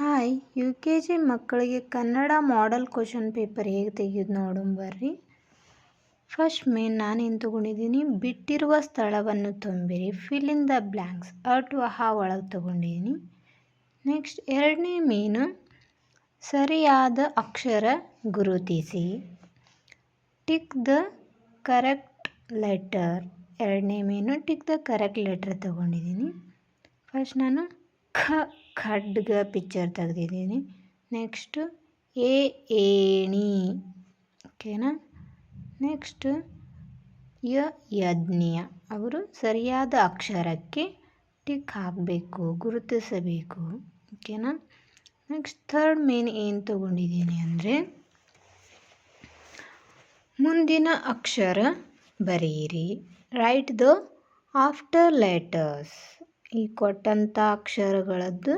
Hi U K G ಮಕ್ಕಳಿಗೆ Kannada model question paper ಹೇಗೆ ತೆಗೆಯೋದು ನೋಡೋಣ ಬರ್ರಿ. ಫಸ್ಟ್ ಮೇನ್ ನಾನೇನು ತೊಗೊಂಡಿದ್ದೀನಿ ಬಿಟ್ಟಿರುವ ಸ್ಥಳವನ್ನು ತುಂಬಿರಿ. Fill in the blanks at ವಹ ಒಳಗೆ ತೊಗೊಂಡಿದ್ದೀನಿ. ನೆಕ್ಸ್ಟ್ ಎರಡನೇ ಮೀನು ಸರಿಯಾದ ಅಕ್ಷರ ಗುರುತಿಸಿ. ಟಿಕ್ ದ ಕರೆಕ್ಟ್ ಲೆಟರ್ ಎರಡನೇ ಮೀನು ಟಿಕ್ ದ ಕರೆಕ್ಟ್ ಲೆಟರ್ ತೊಗೊಂಡಿದ್ದೀನಿ. ಫಸ್ಟ್ ನಾನು ಖ ಖಡ್ಗ ಪಿಚ್ಚರ್ ತೆಗೆದಿದ್ದೀನಿ. ನೆಕ್ಸ್ಟು ಎ ಏಣಿ ಓಕೆನಾ ನೆಕ್ಸ್ಟ್ ಯ, ಯಜ್ಞಿಯ. ಅವರು ಸರಿಯಾದ ಅಕ್ಷರಕ್ಕೆ ಟಿಕ್ ಹಾಕಬೇಕು, ಗುರುತಿಸಬೇಕು. ಓಕೆನಾ ನೆಕ್ಸ್ಟ್ ಥರ್ಡ್ ಮೇನ್ ಏನು ತಗೊಂಡಿದ್ದೀನಿ ಅಂದರೆ, ಮುಂದಿನ ಅಕ್ಷರ ಬರೆಯಿರಿ ರೈಟ್ ದ ಆಫ್ಟರ್ ಲೆಟರ್ಸ್ ಈ ಕೊಟ್ಟಂಥ ಅಕ್ಷರಗಳದ್ದು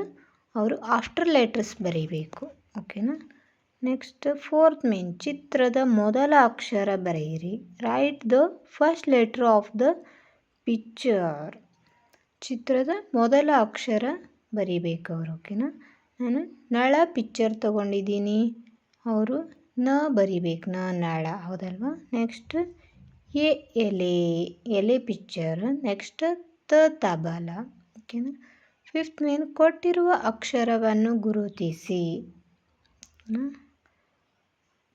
ಅವರು ಆಫ್ಟರ್ ಲೆಟರ್ಸ್ ಬರೀಬೇಕು ಓಕೆನಾ ನೆಕ್ಸ್ಟ್ ಫೋರ್ತ್ ಮೇನ್ ಚಿತ್ರದ ಮೊದಲ ಅಕ್ಷರ ಬರೆಯಿರಿ. Write the first letter of the picture ಚಿತ್ರದ ಮೊದಲ ಅಕ್ಷರ ಬರೀಬೇಕು ಅವರು ಓಕೆನಾ ನಾನು ನಳ ಪಿಕ್ಚರ್ ತಗೊಂಡಿದ್ದೀನಿ. ಅವರು ನ ಬರಿಬೇಕು, ನ, ನಳ, ಹೌದಲ್ವಾ? ನೆಕ್ಸ್ಟ್ ಎ, ಎಲೆ ಎಲೆ ಪಿಕ್ಚರ್ ನೆಕ್ಸ್ಟ್ ತ, ತಬಲ. ಓಕೆನಾ ಫಿಫ್ತ್ ಮೇನ್ ಕೊಟ್ಟಿರುವ ಅಕ್ಷರವನ್ನು ಗುರುತಿಸಿ.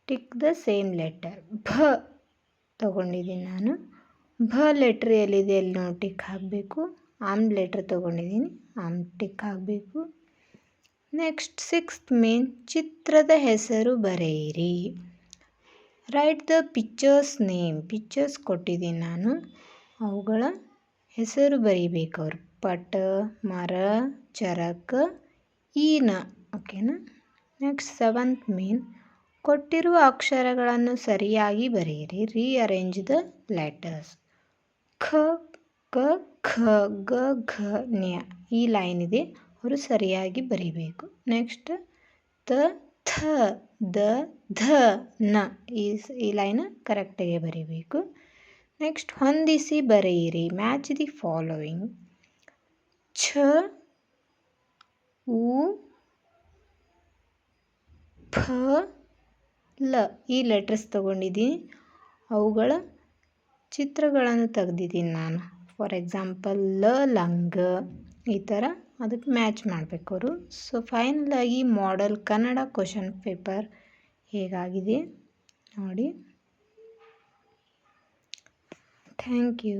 Tick the same letter. ಭ ತಗೊಂಡಿದ್ದೀನಿ ನಾನು. ಭ ಲೆಟ್ರ್ ಎಲ್ಲಿದೆ ಎಲ್ಲಿ ನಾವು ಟಿಕ್ ಹಾಕಬೇಕು. ಆಮ್ ಲೆಟ್ರ್ ತೊಗೊಂಡಿದ್ದೀನಿ, ಆಮ್ ಟಿಕ್ ಹಾಕಬೇಕು. ನೆಕ್ಸ್ಟ್, ಸಿಕ್ಸ್ತ್ ಮೇನ್, ಚಿತ್ರದ ಹೆಸರು ಬರೆಯಿರಿ. Write the picture's name. Pictures ಕೊಟ್ಟಿದ್ದೀನಿ ನಾನು. ಅವುಗಳ ಹೆಸರು ಬರೀಬೇಕು ಅವರು. ಪಟ, ಮರ, ಚರಕ, ಈನ. ಓಕೆನಾ ನೆಕ್ಸ್ಟ್ ಸೆವೆಂತ್ ಮೀನ್ ಕೊಟ್ಟಿರುವ ಅಕ್ಷರಗಳನ್ನು ಸರಿಯಾಗಿ ಬರೆಯಿರಿ. ರೀಅರೇಂಜ್ ದ ಲೆಟರ್ಸ್ ಖ ಕ ಖ, ಗ, ಘ, ನ್ಯ. ಈ ಲೈನ್ ಇದೆ. ಅವರು ಸರಿಯಾಗಿ ಬರೀಬೇಕು. ನೆಕ್ಸ್ಟ್ ತ, ಥ, ದ, ಧ, ನ. ಈ ಈ ಲೈನ್ ಕರೆಕ್ಟಾಗಿ ಬರೀಬೇಕು. ನೆಕ್ಸ್ಟ್ ಹೊಂದಿಸಿ ಬರೆಯಿರಿ. ಮ್ಯಾಚ್ ದಿ ಫಾಲೋಯಿಂಗ್ ಛ ಉ ಫ ಲ ಈ ಲೆಟರ್ಸ್ ತಗೊಂಡಿದ್ದೀನಿ. ಅವುಗಳ ಚಿತ್ರಗಳನ್ನು ತೆಗ್ದಿದ್ದೀನಿ ನಾನು. ಫಾರ್ ಎಕ್ಸಾಂಪಲ್ ಲ, ಲಂಗ. ಈ ಥರ ಅದಕ್ಕೆ ಮ್ಯಾಚ್ ಮಾಡಬೇಕು ಅವರು. ಸೊ ಫೈನಲಾಗಿ ಮಾಡೆಲ್ ಕನ್ನಡ ಕ್ವಶನ್ ಪೇಪರ್ ಹೇಗಾಗಿದೆ? ನೋಡಿ. Thank you.